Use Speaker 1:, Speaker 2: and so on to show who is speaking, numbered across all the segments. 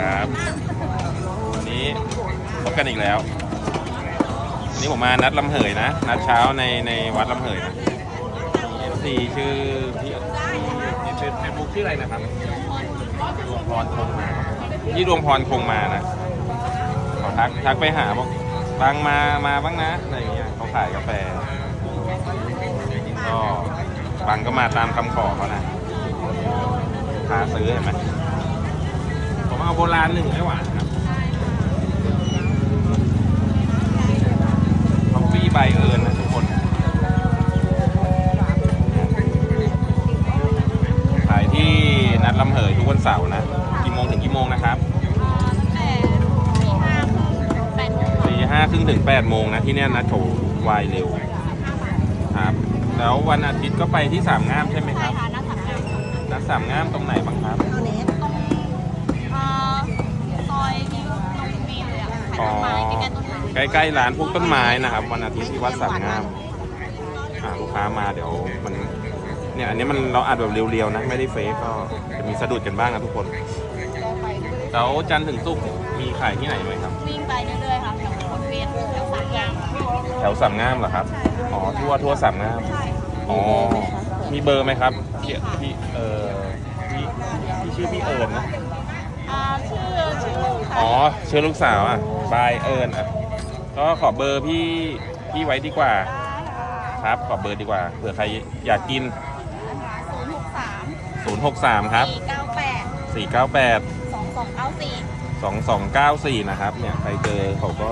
Speaker 1: ครับวันนี้พบกันอีกแล้ววันนี้ผมมานัดลำเหยนะ นัดเช้าในในวัดลำเหยนะเอฟซีชื่อพี่พี่เฟซบุ๊กชื่ออะไรนะครับดวงพรคงมาพี่ดวงพรคงมานะเขาทักทักไปหาบอกบางมามาบ้างนะอะไรอย่างเงี้ยเขาขายกาแฟก็บางก็มาตามคำขอเขานะค้าซื้อเห็นไหม เอาโบราณหนึ่งไม่หวานครับคอฟฟี่ใบเอิญนะทุกคนขายที่นัดลำเหยทุกวันเสาร์นะกี่โมงถึงกี่โมงนะครับ
Speaker 2: แต่ตีห้าครึ่งแปดโมง
Speaker 1: ตีห้าครึ่งถึงแปดโมงนะที่เนี่ยนะโถวายเร็วครับแล้ววันอาทิตย์ก็ไปที่สามงามใช่ไหมค
Speaker 2: ใช่
Speaker 1: รับ
Speaker 2: ค่ะหน้าสามงาม
Speaker 1: นัดสามงามตรงไหนบ้างครับ
Speaker 2: เลยอะขายต้นไม้ใกล้ๆต้นไม้
Speaker 1: ใกล้ๆร้านพวกต้นไม้นะครับ วันอาทิตย์ที่วัดสามงามอ่าลูกค้ามาเดี๋ยวมันเนี่ยอันนี้มันเราอัดแบบเรียวๆนะไม่ได้เฟซก็จะมีสะดุดกันบ้างนะทุกคนแล้วจันทร์ถึงศุกร์มีขายที่ไหนไหมครับ
Speaker 2: วิ่งไปเรื่อยๆค่ะแถววนเวียนแถวสามงาม
Speaker 1: แถวสามงามเหรอครับอ๋อทั่วทั่วสามงาม
Speaker 2: ใช่
Speaker 1: อ๋อ มีเบอร์ไหมครับพี่พี่เอ่อพี่พี่ชื่อพี่เอิญนะ
Speaker 2: อ่าชื่อชื่อค่ะ
Speaker 1: อ๋อชื่อลูกสาวอะบายเอิญอะก็ขอเบอร์พี่พี่ไว้ดีกว่า
Speaker 2: ได้ค่ะ
Speaker 1: ครับขอเบอร์ดีกว่าเผื่อใครอยากกิน
Speaker 2: ศูนย์หกสาม
Speaker 1: 063 ครับ
Speaker 2: สี่เก้าแปด
Speaker 1: 498
Speaker 2: สองสองเก้าสี่
Speaker 1: 2294 นะครับเนี่ยใครเจอเขาก็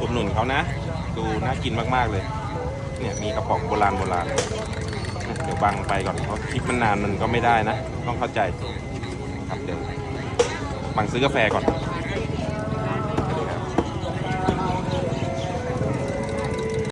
Speaker 1: อุดหนุนเขานะ ดูน่ากินมากๆเลย เนี่ยมีกระป๋องโบราณโบราณเดี๋ยวบังไปก่อนเพราะคลิปมันนานมันก็ไม่ได้นะ ต้องเข้าใจครับเดี๋ยวบังซื้อกาแฟก่อน